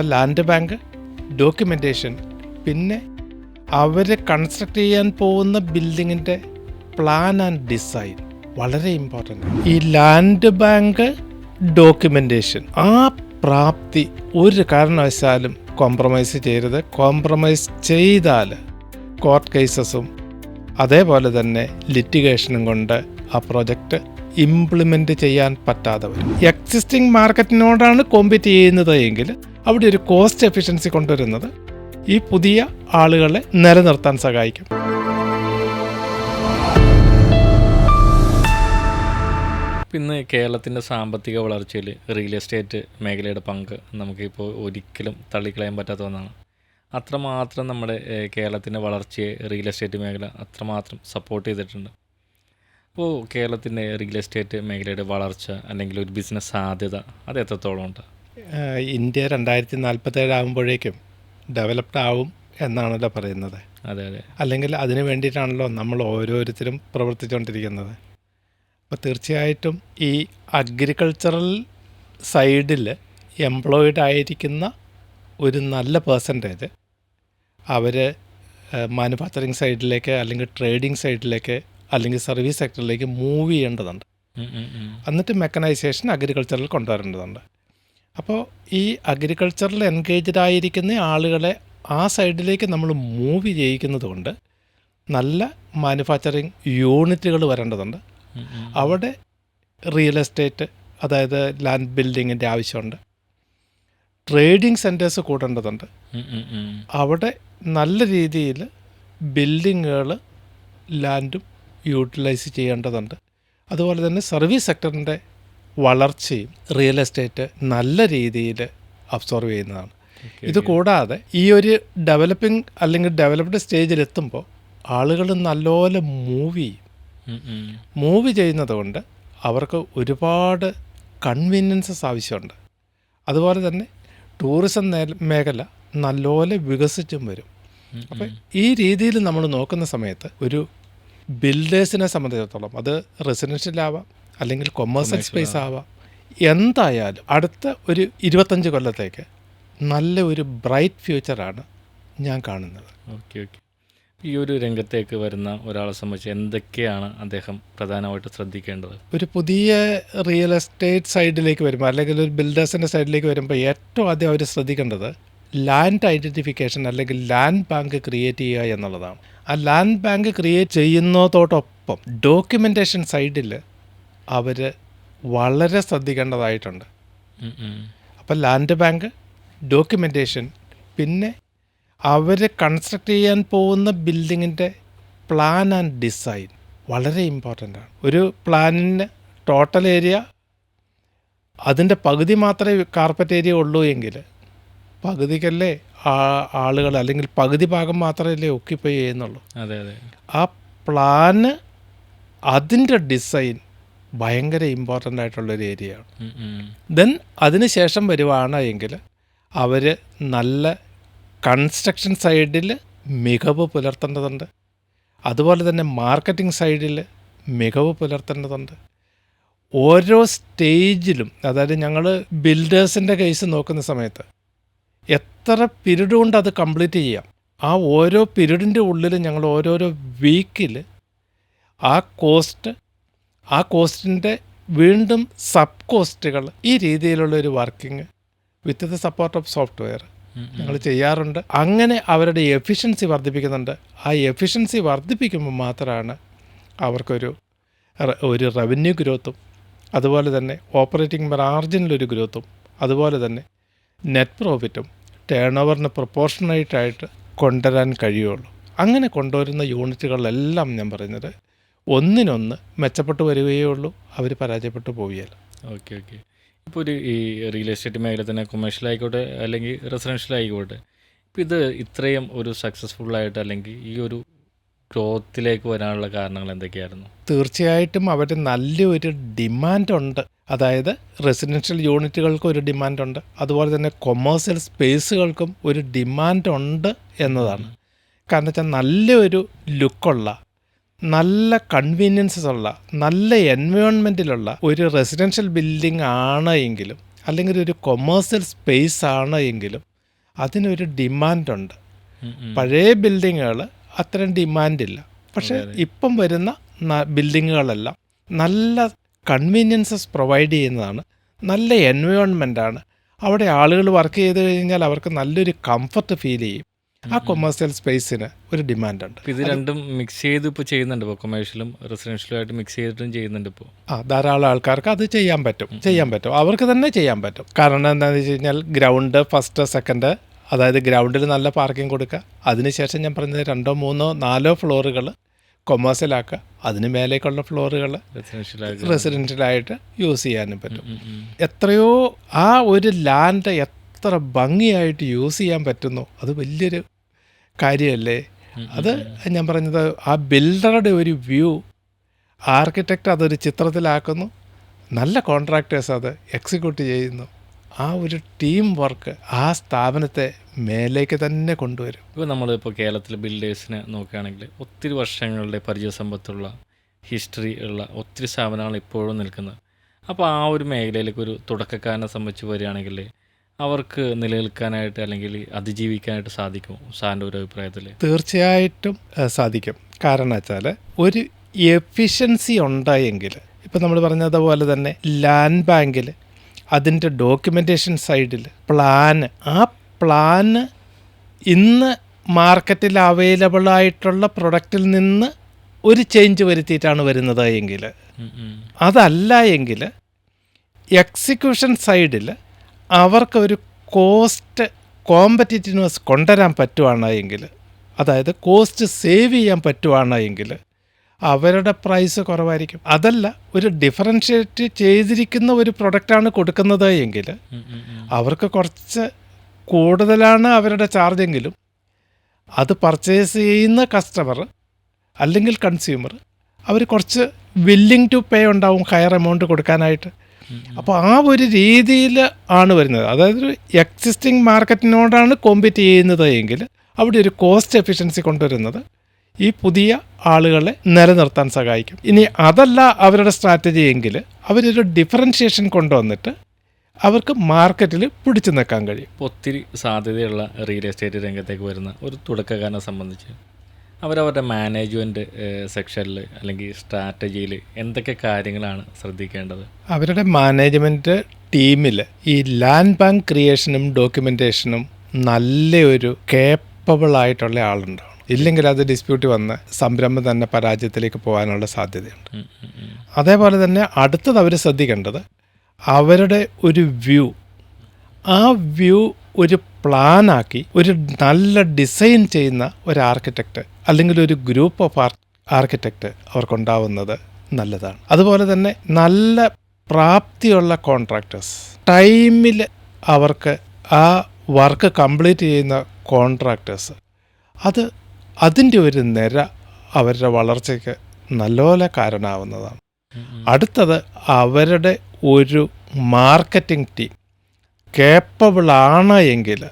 അപ്പോൾ land bank documentation പിന്നെ അവർ construct ചെയ്യാൻ പോകുന്ന ബിൽഡിങ്ങിന്റെ പ്ലാൻ ആൻഡ് ഡിസൈൻ വളരെ ഇമ്പോർട്ടന്റ് ഈ ലാൻഡ് ബാങ്ക് ഡോക്യുമെന്റേഷൻ ആ പ്രാപ്തി ഒരു കാരണവശാലും കോംപ്രമൈസ് ചെയ്യരുത്. കോംപ്രമൈസ് ചെയ്താൽ കോർട്ട് കേസസും അതേപോലെ തന്നെ ലിറ്റിഗേഷനും കൊണ്ട് ആ പ്രൊജക്റ്റ് ഇംപ്ലിമെന്റ് ചെയ്യാൻ പറ്റാതെ വരും. എക്സിസ്റ്റിംഗ് മാർക്കറ്റിനോടാണ് കോമ്പീറ്റ് ചെയ്യുന്നത് എങ്കിൽ അവിടെ ഒരു കോസ്റ്റ് എഫിഷ്യൻസി കൊണ്ടുവരുന്നത് ഈ പുതിയ ആളുകളെ നിലനിർത്താൻ സഹായിക്കും. പിന്നെ കേരളത്തിന്റെ സാമ്പത്തിക വളർച്ചയിൽ റിയൽ എസ്റ്റേറ്റ് മേഖലയുടെ പങ്ക് നമുക്കിപ്പോൾ ഒരിക്കലും തള്ളിക്കളയാൻ പറ്റാത്ത ഒന്നാണ്. അത്രമാത്രം നമ്മുടെ കേരളത്തിന്റെ വളർച്ചയെ റിയൽ എസ്റ്റേറ്റ് മേഖല അത്രമാത്രം സപ്പോർട്ട് ചെയ്തിട്ടുണ്ട്. അപ്പോൾ കേരളത്തിന്റെ റിയൽ എസ്റ്റേറ്റ് മേഖലയുടെ വളർച്ച അല്ലെങ്കിൽ ഒരു ബിസിനസ് സാധ്യത അത് എത്രത്തോളം ഉണ്ട്? ഇന്ത്യ രണ്ടായിരത്തി നാൽപ്പത്തേഴ് ആകുമ്പോഴേക്കും ഡെവലപ്ഡ് ആവും എന്നാണല്ലോ പറയുന്നത്. അതെ അതെ. അല്ലെങ്കിൽ അതിന് വേണ്ടിയിട്ടാണല്ലോ നമ്മൾ ഓരോരുത്തരും പ്രവർത്തിച്ചുകൊണ്ടിരിക്കുന്നത്. അപ്പോൾ തീർച്ചയായിട്ടും ഈ അഗ്രികൾച്ചറൽ സൈഡിൽ എംപ്ലോയിഡ് ആയിരിക്കുന്ന ഒരു നല്ല പേഴ്സന്റേജ് അവർ മാനുഫാക്ചറിങ് സൈഡിലേക്ക് അല്ലെങ്കിൽ ട്രേഡിംഗ് സൈഡിലേക്ക് അല്ലെങ്കിൽ സർവീസ് സെക്ടറിലേക്ക് മൂവ് ചെയ്യേണ്ടതുണ്ട്. എന്നിട്ട് മെക്കനൈസേഷൻ അഗ്രികൾച്ചറിൽ കൊണ്ടുവരേണ്ടതുണ്ട്. അപ്പോൾ ഈ അഗ്രികൾച്ചറിൽ എൻഗേജ്ഡ് ആയിരിക്കുന്ന ആളുകളെ ആ സൈഡിലേക്ക് നമ്മൾ മൂവ് ചെയ്യിക്കുന്നതുകൊണ്ട് നല്ല മാനുഫാക്ചറിങ് യൂണിറ്റുകൾ വരേണ്ടതുണ്ട്. അവിടെ റിയൽ എസ്റ്റേറ്റ് അതായത് ലാൻഡ് ബിൽഡിങ്ങിന്റെ ആവശ്യമുണ്ട് ട്രേഡിംഗ് സെന്റേഴ്സ് കൂടേണ്ടതുണ്ട്. അവിടെ നല്ല രീതിയിൽ ബിൽഡിങ്ങുകൾ ലാൻഡും യൂട്ടിലൈസ് ചെയ്യേണ്ടതുണ്ട് അതുപോലെ തന്നെ സർവീസ് സെക്ടറിന്റെ വളർച്ചയും റിയൽ എസ്റ്റേറ്റ് നല്ല രീതിയിൽ അബ്സോർവ് ചെയ്യുന്നതാണ്. ഇത് കൂടാതെ ഈ ഒരു ഡെവലപ്പിംഗ് അല്ലെങ്കിൽ ഡെവലപ്ഡ് സ്റ്റേജിലെത്തുമ്പോൾ ആളുകൾ നല്ലപോലെ മൂവ് ചെയ്യും. മൂവ് ചെയ്യുന്നത് കൊണ്ട് അവർക്ക് ഒരുപാട് കൺവീനിയൻസസ് ആവശ്യമുണ്ട്. അതുപോലെ തന്നെ ടൂറിസം മേഖല നല്ലപോലെ വികസിച്ചും വരും. അപ്പം ഈ രീതിയിൽ നമ്മൾ നോക്കുന്ന സമയത്ത് ഒരു ബിൽഡേഴ്സിനെ സംബന്ധിച്ചിടത്തോളം അത് റെസിഡൻഷ്യൽ ആവാം അല്ലെങ്കിൽ കൊമേഴ്സ്യൽ സ്പേസ് ആവാം. എന്തായാലും അടുത്ത ഒരു ഇരുപത്തഞ്ച് കൊല്ലത്തേക്ക് നല്ല ഒരു ബ്രൈറ്റ് ഫ്യൂച്ചറാണ് ഞാൻ കാണുന്നത്. ഓക്കെ ഓക്കെ ഈ ഒരു രംഗത്തേക്ക് വരുന്ന ഒരാളെ സംബന്ധിച്ച് എന്തൊക്കെയാണ് അദ്ദേഹം പ്രധാനമായിട്ട് ശ്രദ്ധിക്കേണ്ടത്? ഒരു പുതിയ റിയൽ എസ്റ്റേറ്റ് സൈഡിലേക്ക് വരുമ്പോൾ അല്ലെങ്കിൽ ഒരു ബിൽഡേഴ്സിന്റെ സൈഡിലേക്ക് വരുമ്പോൾ ഏറ്റവും ആദ്യം അവർ ശ്രദ്ധിക്കേണ്ടത് ലാൻഡ് ഐഡന്റിഫിക്കേഷൻ അല്ലെങ്കിൽ ലാൻഡ് ബാങ്ക് ക്രിയേറ്റ് ചെയ്യുക എന്നുള്ളതാണ്. ആ ലാൻഡ് ബാങ്ക് ക്രിയേറ്റ് ചെയ്യുന്നതോടൊപ്പം ഡോക്യുമെന്റേഷൻ സൈഡിൽ അവർ വളരെ ശ്രദ്ധിക്കേണ്ടതായിട്ടുണ്ട്. അപ്പോൾ ലാൻഡ് ബാങ്ക് ഡോക്യുമെന്റേഷൻ പിന്നെ അവർ കൺസ്ട്രക്ട് ചെയ്യാൻ പോകുന്ന ബിൽഡിങ്ങിന്റെ പ്ലാൻ ആൻഡ് ഡിസൈൻ വളരെ ഇമ്പോർട്ടന്റ് ആണ്. ഒരു പ്ലാനിന് ടോട്ടൽ ഏരിയ അതിന്റെ പകുതി മാത്രമേ കാർപ്പറ്റ് ഏരിയ ഉള്ളൂ എങ്കിൽ പകുതിക്കല്ലേ ആ- ആളുകൾ അല്ലെങ്കിൽ പകുതി ഭാഗം മാത്രമല്ലേ ഒക്കിപ്പോയി ചെയ്യുന്നുള്ളൂ. അതെ അതെ. ആ പ്ലാന് അതിന്റെ ഡിസൈൻ ഭയങ്കര ഇമ്പോർട്ടന്റ് ആയിട്ടുള്ളൊരു ഏരിയയാണ് ദെൻ അതിന് ദെൻ അതിനുശേഷം വരുവാണ് എങ്കിൽ അവർ നല്ല കൺസ്ട്രക്ഷൻ സൈഡിൽ മികവ് പുലർത്തേണ്ടതുണ്ട്. അതുപോലെ തന്നെ മാർക്കറ്റിംഗ് സൈഡിൽ മികവ് പുലർത്തേണ്ടതുണ്ട്. ഓരോ സ്റ്റേജിലും അതായത് ഞങ്ങൾ ബിൽഡേഴ്സിന്റെ കേസ് നോക്കുന്ന സമയത്ത് എത്ര പിരീഡ് കൊണ്ട് അത് കംപ്ലീറ്റ് ചെയ്യാം. ആ ഓരോ പീരീഡിന്റെ ഉള്ളിൽ ഞങ്ങൾ ഓരോരോ വീക്കിൽ ആ കോസ്റ്റ് ആ കോസ്റ്റിന്റെ വീണ്ടും സബ് കോസ്റ്റുകൾ ഈ രീതിയിലുള്ള ഒരു working with the support of software. ഞങ്ങൾ ചെയ്യാറുണ്ട്. അങ്ങനെ അവരുടെ എഫിഷ്യൻസി വർദ്ധിപ്പിക്കുന്നുണ്ട്. ആ എഫിഷ്യൻസി വർദ്ധിപ്പിക്കുമ്പോൾ മാത്രമാണ് അവർക്കൊരു ഒരു റവന്യൂ ഗ്രോത്തും അതുപോലെ തന്നെ ഓപ്പറേറ്റിംഗ് മാർജിനിലൊരു ഗ്രോത്തും അതുപോലെ തന്നെ നെറ്റ് പ്രോഫിറ്റും ടേൺ ഓവറിന് പ്രൊപ്പോർഷണേറ്റായിട്ട് കൊണ്ടുവരാൻ കഴിയുള്ളൂ. അങ്ങനെ കൊണ്ടുവരുന്ന യൂണിറ്റുകളിലെല്ലാം ഞാൻ പറയുന്നത് ഒന്നിനൊന്ന് മെച്ചപ്പെട്ടു വരികയേ ഉള്ളൂ. അവർ പരാജയപ്പെട്ടു പോവുകയല്ല. Okay okay. ഇപ്പോൾ ഒരു ഈ റിയൽ എസ്റ്റേറ്റ് മേഖല തന്നെ കൊമേഴ്ഷ്യൽ ആയിക്കോട്ടെ അല്ലെങ്കിൽ റെസിഡൻഷ്യൽ ആയിക്കോട്ടെ. ഇപ്പോൾ ഇത് ഇത്രയും ഒരു സക്സസ്ഫുൾ ആയിട്ട് അല്ലെങ്കിൽ ഈ ഒരു ഗ്രോത്തിലേക്ക് വരാനുള്ള കാരണങ്ങൾ എന്തൊക്കെയായിരുന്നു? തീർച്ചയായിട്ടും അവർ നല്ലൊരു ഡിമാൻഡ് ഉണ്ട്. അതായത് റെസിഡൻഷ്യൽ യൂണിറ്റുകൾക്കും ഒരു ഡിമാൻഡ് ഉണ്ട്. അതുപോലെ തന്നെ കൊമേഴ്സ്യൽ സ്പേസുകൾക്കും ഒരു ഡിമാൻഡ് ഉണ്ട് എന്നതാണ്. കാരണം വെച്ചാൽ നല്ലൊരു ലുക്കുള്ള നല്ല കൺവീനിയൻസസ് ഉള്ള നല്ല എൻവയോൺമെന്റിലുള്ള ഒരു റെസിഡൻഷ്യൽ ബിൽഡിംഗ് ആണ് എങ്കിലും അല്ലെങ്കിൽ ഒരു കൊമേഴ്സ്യൽ സ്പേസ് ആണ് എങ്കിലും അതിനൊരു ഡിമാൻഡുണ്ട്. പഴയ ബിൽഡിങ്ങുകൾ അത്രയും ഡിമാൻഡില്ല പക്ഷേ ഇപ്പം വരുന്ന ബിൽഡിങ്ങുകളെല്ലാം നല്ല കൺവീനിയൻസസ് പ്രൊവൈഡ് ചെയ്യുന്നതാണ്. നല്ല എൻവയോൺമെന്റാണ് അവിടെ ആളുകൾ വർക്ക് ചെയ്ത് കഴിഞ്ഞാൽ അവർക്ക് നല്ലൊരു കംഫർട്ട് ഫീൽ ചെയ്യും. ആ കൊമേഴ്സ്യൽ സ്പേസിന് ഒരു ഡിമാൻഡ് ഉണ്ട്. ഇത് രണ്ടും മിക്സ് ചെയ്ത് ഇപ്പോൾ ചെയ്യുന്നുണ്ട് ഇപ്പോൾ കൊമേഴ്ഷ്യലും റെസിഡൻഷ്യലും ആയിട്ട് മിക്സ് ചെയ്തിട്ടും ചെയ്യുന്നുണ്ട് ഇപ്പോൾ ആ ധാരാളം ആൾക്കാർക്ക് അത് ചെയ്യാൻ പറ്റും ചെയ്യാൻ പറ്റും. അവർക്ക് തന്നെ ചെയ്യാൻ പറ്റും. കാരണം എന്താണെന്ന് വെച്ച് കഴിഞ്ഞാൽ ഗ്രൗണ്ട് ഫസ്റ്റ് സെക്കൻഡ് അതായത് ഗ്രൗണ്ടിൽ നല്ല പാർക്കിംഗ് കൊടുക്കുക. അതിനുശേഷം ഞാൻ പറഞ്ഞത് രണ്ടോ മൂന്നോ നാലോ ഫ്ലോറുകൾ കൊമേഴ്സ്യലാക്കുക അതിന് മേലേക്കുള്ള ഫ്ലോറുകൾ റെസിഡൻഷ്യലായിട്ട് യൂസ് ചെയ്യാനും പറ്റും. എത്രയോ ആ ഒരു ലാൻഡ് എത്ര ഭംഗിയായിട്ട് യൂസ് ചെയ്യാൻ പറ്റുന്നു? അത് വലിയൊരു കാര്യമല്ലേ? അത് ഞാൻ പറഞ്ഞത് ആ ബിൽഡറുടെ ഒരു വ്യൂ ആർക്കിടെക്റ്റ് അതൊരു ചിത്രത്തിലാക്കുന്നു. നല്ല കോൺട്രാക്ടേഴ്സ് അത് എക്സിക്യൂട്ട് ചെയ്യുന്നു. ആ ഒരു ടീം വർക്ക് ആ സ്ഥാപനത്തെ മേലേക്ക് തന്നെ കൊണ്ടുവരും. ഇപ്പോൾ നമ്മളിപ്പോൾ കേരളത്തിലെ ബിൽഡേഴ്സിനെ നോക്കുകയാണെങ്കിൽ ഒത്തിരി വർഷങ്ങളുടെ പരിചയസമ്പത്തുള്ള ഹിസ്റ്ററി ഉള്ള ഒത്തിരി സ്ഥാപനങ്ങൾ ഇപ്പോഴും നിൽക്കുന്നത്. അപ്പോൾ ആ ഒരു മേഖലയിലേക്ക് ഒരു തുടക്കക്കാരനെ സംബന്ധിച്ച് വരികയാണെങ്കിൽ അവർക്ക് നിലനിൽക്കാനായിട്ട് അല്ലെങ്കിൽ അതിജീവിക്കാനായിട്ട് സാധിക്കും സാറിന്റെ ഒരു അഭിപ്രായത്തിൽ? തീർച്ചയായിട്ടും സാധിക്കും. കാരണം വെച്ചാൽ ഒരു എഫിഷ്യൻസി ഉണ്ടായെങ്കിൽ ഇപ്പം നമ്മൾ പറഞ്ഞതുപോലെ തന്നെ ലാൻഡ് ബാങ്കിൽ അതിന്റെ ഡോക്യുമെന്റേഷൻ സൈഡിൽ പ്ലാന് ആ പ്ലാന് ഇന്ന് മാർക്കറ്റിൽ അവൈലബിൾ ആയിട്ടുള്ള പ്രൊഡക്റ്റിൽ നിന്ന് ഒരു ചേഞ്ച് വരുത്തിയിട്ടാണ് വരുന്നത് എങ്കിൽ അതല്ല എങ്കിൽ എക്സിക്യൂഷൻ സൈഡിൽ അവർക്കൊരു കോസ്റ്റ് കോമ്പറ്റേറ്റീവ്നെസ് കൊണ്ടുവരാൻ പറ്റുവാണ് എങ്കിൽ അതായത് കോസ്റ്റ് സേവ് ചെയ്യാൻ പറ്റുവാണ് എങ്കിൽ അവരുടെ പ്രൈസ് കുറവായിരിക്കും. അതല്ല ഒരു ഡിഫറൻഷ്യേറ്റ് ചെയ്തിരിക്കുന്ന ഒരു പ്രൊഡക്റ്റാണ് കൊടുക്കുന്നത് എങ്കിൽ അവർക്ക് കുറച്ച് കൂടുതലാണ് അവരുടെ ചാർജെങ്കിലും അത് പർച്ചേസ് ചെയ്യുന്ന കസ്റ്റമർ അല്ലെങ്കിൽ കൺസ്യൂമർ അവർ കുറച്ച് വില്ലിങ് ടു പേ ഉണ്ടാവും ഹയർ എമൗണ്ട് കൊടുക്കാനായിട്ട്. അപ്പോൾ ആ ഒരു രീതിയിൽ ആണ് വരുന്നത്. അതായത് ഒരു എക്സിസ്റ്റിംഗ് മാർക്കറ്റിനോടാണ് കോമ്പീറ്റ് ചെയ്യുന്നത് എങ്കിൽ അവിടെ ഒരു കോസ്റ്റ് എഫിഷ്യൻസി കൊണ്ടുവരുന്നത് ഈ പുതിയ ആളുകളെ നിലനിർത്താൻ സഹായിക്കും. ഇനി അതല്ല അവരുടെ സ്ട്രാറ്റജി എങ്കിൽ അവരൊരു ഡിഫറൻഷിയേഷൻ കൊണ്ടുവന്നിട്ട് അവർക്ക് മാർക്കറ്റിൽ പിടിച്ചു നിൽക്കാൻ കഴിയും. ഒത്തിരി സാധ്യതയുള്ള റിയൽ എസ്റ്റേറ്റ് രംഗത്തേക്ക് വരുന്ന ഒരു തുടക്കക്കാരനെ സംബന്ധിച്ച് അവരവരുടെ മാനേജ്മെന്റ് സെക്ഷനിൽ അല്ലെങ്കിൽ സ്ട്രാറ്റജിയിൽ എന്തൊക്കെ കാര്യങ്ങളാണ് ശ്രദ്ധിക്കേണ്ടത്? അവരുടെ മാനേജ്മെന്റ് ടീമിൽ ഈ ലാൻഡ് ബാങ്ക് ക്രിയേഷനും ഡോക്യുമെന്റേഷനും നല്ലൊരു കേപ്പബിൾ ആയിട്ടുള്ള ആളുണ്ടാവും ഇല്ലെങ്കിൽ അത് ഡിസ്പ്യൂട്ട് വന്ന് സംരംഭം തന്നെ പരാജയത്തിലേക്ക് പോകാനുള്ള സാധ്യതയുണ്ട്. അതേപോലെ തന്നെ അടുത്തത് അവർ ശ്രദ്ധിക്കേണ്ടത് അവരുടെ ഒരു വ്യൂ ആ വ്യൂ ഒരു പ്ലാനാക്കി ഒരു നല്ല ഡിസൈൻ ചെയ്യുന്ന ഒരു ആർക്കിടെക്റ്റ് അല്ലെങ്കിൽ ഒരു ഗ്രൂപ്പ് ഓഫ് ആർ ആർക്കിടെക്റ്റ് അവർക്കുണ്ടാവുന്നത് നല്ലതാണ്. അതുപോലെ തന്നെ നല്ല പ്രാപ്തിയുള്ള കോൺട്രാക്ടേഴ്സ്. ടൈമിൽ അവർക്ക് ആ വർക്ക് കംപ്ലീറ്റ് ചെയ്യുന്ന കോൺട്രാക്ടേഴ്സ്. അത് അതിന്റെ ഒരു നിര അവരുടെ വളർച്ചയ്ക്ക് നല്ലപോലെ കാരണമാവുന്നതാണ്. അടുത്തത് അവരുടെ ഒരു മാർക്കറ്റിംഗ് ടീം. കേപ്പബിൾ ആണ് എങ്കിൽ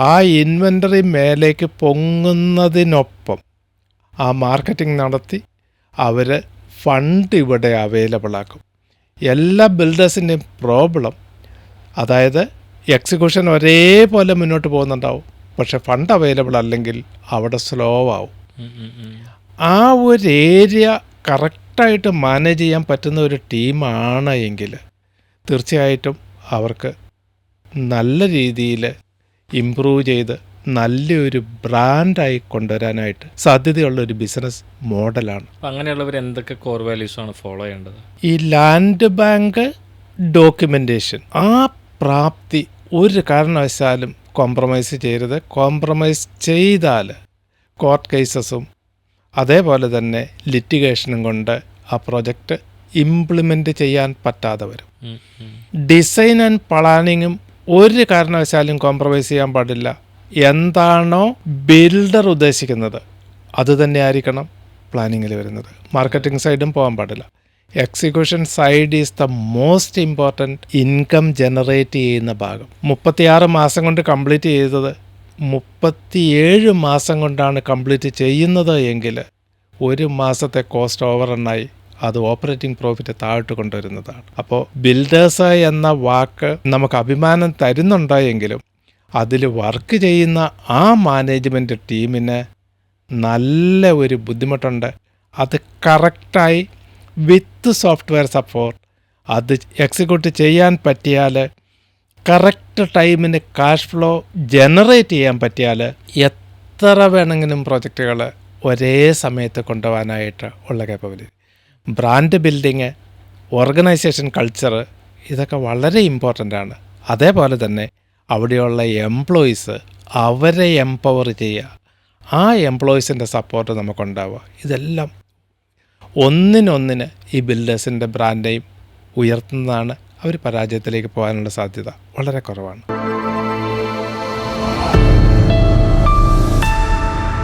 ആ ഇൻവെന്ററി മേലേക്ക് പൊങ്ങുന്നതിനൊപ്പം ആ മാർക്കറ്റിംഗ് നടത്തി അവർ ഫണ്ട് ഇവിടെ അവൈലബിൾ ആക്കും. എല്ലാ ബിൽഡേഴ്സിന്റെയും പ്രോബ്ലം അതായത് എക്സിക്യൂഷൻ ഒരേപോലെ മുന്നോട്ട് പോകുന്നുണ്ടാവും. പക്ഷെ ഫണ്ട് അവൈലബിൾ അല്ലെങ്കിൽ അവിടെ സ്ലോ ആവും. ആ ഒരു ഏരിയ കറക്റ്റായിട്ട് മാനേജ് ചെയ്യാൻ പറ്റുന്ന ഒരു ടീമാണ് എങ്കിൽ തീർച്ചയായിട്ടും അവർക്ക് നല്ല രീതിയിൽ ഇമ്പ്രൂവ് ചെയ്ത് നല്ലൊരു ബ്രാൻഡായി കൊണ്ടുവരാനായിട്ട് സാധ്യതയുള്ള ഒരു ബിസിനസ് മോഡലാണ് അങ്ങനെയുള്ളവർ എന്തൊക്കെ കോർ വാല്യൂസ് ആണ് ഫോളോ ചെയ്യേണ്ടത്? ഈ ലാൻഡ് ബാങ്ക് ഡോക്യുമെന്റേഷൻ ആ പ്രാപ്തി ഒരു കാരണവശാലും കോംപ്രമൈസ് ചെയ്യരുത്. കോംപ്രമൈസ് ചെയ്താൽ കോർട്ട് കേസസും അതേപോലെ തന്നെ ലിറ്റിഗേഷനും കൊണ്ട് ആ പ്രൊജക്റ്റ് ഇംപ്ലിമെന്റ് ചെയ്യാൻ പറ്റാതെ വരും. ഡിസൈൻ ആൻഡ് പ്ലാനിങ്ങും ഒരു കാരണവശാലും കോംപ്രമൈസ് ചെയ്യാൻ പാടില്ല. എന്താണോ ബിൽഡർ ഉദ്ദേശിക്കുന്നത് അത് തന്നെ ആയിരിക്കണം പ്ലാനിങ്ങിൽ വരുന്നത്. മാർക്കറ്റിംഗ് സൈഡും പോകാൻ പാടില്ല. Execution side is the most important income generate ചെയ്യുന്ന ഭാഗം. മുപ്പത്തിയാറ് മാസം കൊണ്ട് കംപ്ലീറ്റ് ചെയ്തത് മുപ്പത്തിയേഴ് മാസം കൊണ്ടാണ് കംപ്ലീറ്റ് ചെയ്യുന്നത് എങ്കിൽ ഒരു മാസത്തെ കോസ്റ്റ് ഓവർ ഓവറണ്ണായി അത് ഓപ്പറേറ്റിംഗ് പ്രോഫിറ്റ് താഴോട്ട് കൊണ്ടുവരുന്നതാണ്. അപ്പോൾ ബിൽഡേഴ്സ് എന്ന വാക്ക് നമുക്ക് അഭിമാനം തരുന്നുണ്ടോ എങ്കിലും അതിൽ വർക്ക് ചെയ്യുന്ന ആ മാനേജ്മെന്റ് ടീമിന് നല്ല ഒരു ബുദ്ധിമുട്ടുണ്ട്. അത് കറക്റ്റായി വിത്ത് സോഫ്റ്റ്വെയർ സപ്പോർട്ട് അത് എക്സിക്യൂട്ട് ചെയ്യാൻ പറ്റിയാൽ കറക്റ്റ് ടൈമിന് കാഷ് ഫ്ലോ ജനറേറ്റ് ചെയ്യാൻ പറ്റിയാൽ എത്ര വേണമെങ്കിലും പ്രോജക്റ്റുകൾ ഒരേ സമയത്ത് കൊണ്ടുപോകാനായിട്ട് ഉള്ള capability brand building organisation culture ഇതൊക്കെ വളരെ ഇമ്പോർട്ടന്റ് ആണ്. അതേപോലെ തന്നെ അവിടെയുള്ള എംപ്ലോയീസ് അവരെ എംപവർ ചെയ്യുക. ആ എംപ്ലോയീസിന്റെ സപ്പോർട്ട് നമുക്കുണ്ടാവുക. ഇതെല്ലാം ഒന്നിനൊന്നിന് ഈ ബിൽഡേഴ്സിന്റെ ബ്രാൻഡേയും ഉയർത്തുന്നതാണ്. അവർ പരാജയത്തിലേക്ക് പോകാനുള്ള സാധ്യത വളരെ കുറവാണ്.